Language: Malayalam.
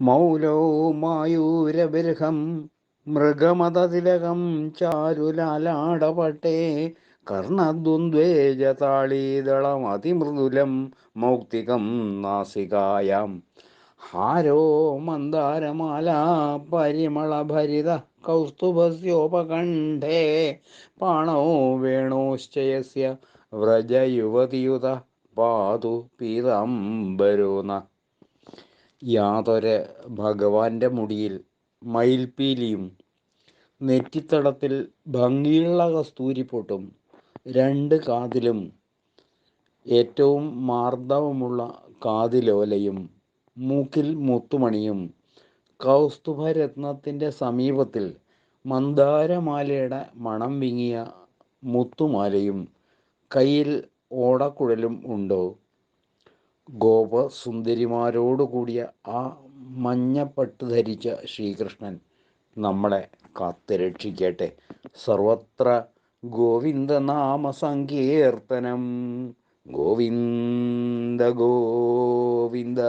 മൗലോ മായൂരബിർഹം മൃഗമതതിലകം ചാരുലാലാടപട്ടേ കർണദ്വന്ദ്വേജതാളീദളം അതിമൃദുലം മൗക്തികം നാസികായം. ഹാരോ മന്ദാരമാല പരിമളഭരിത കൗസ്തുഭസ്യോപകണ്ഠേ പാണോ വേണോശ്ചയസ്യ വ്രജയുവതിയുത പാതു പീതാംബരോന. യാതൊരു ഭഗവാന്റെ മുടിയിൽ മയിൽപ്പീലിയും നെറ്റിത്തടത്തിൽ ഭംഗിയുള്ള കസ്തൂരിപ്പൊട്ടും രണ്ട് കാതിലും ഏറ്റവും മാർദ്ദവമുള്ള കാതിലോലയും മൂക്കിൽ മുത്തുമണിയും കൗസ്തുഭരത്നത്തിന്റെ സമീപത്തിൽ മന്ദാരമാലയുടെ മണം വിങ്ങിയ മുത്തുമാലയും കയ്യിൽ ഓടക്കുഴലും ഉണ്ടോ? ഗോപസുന്ദരിമാരോടുകൂടിയ ആ മഞ്ഞപ്പട്ട് ധരിച്ച ശ്രീകൃഷ്ണൻ നമ്മളെ കാത്തുരക്ഷിക്കട്ടെ സർവത്ര ഗോവിന്ദനാമ സങ്കീർത്തനം ഗോവിന്ദ ഗോവിന്ദ.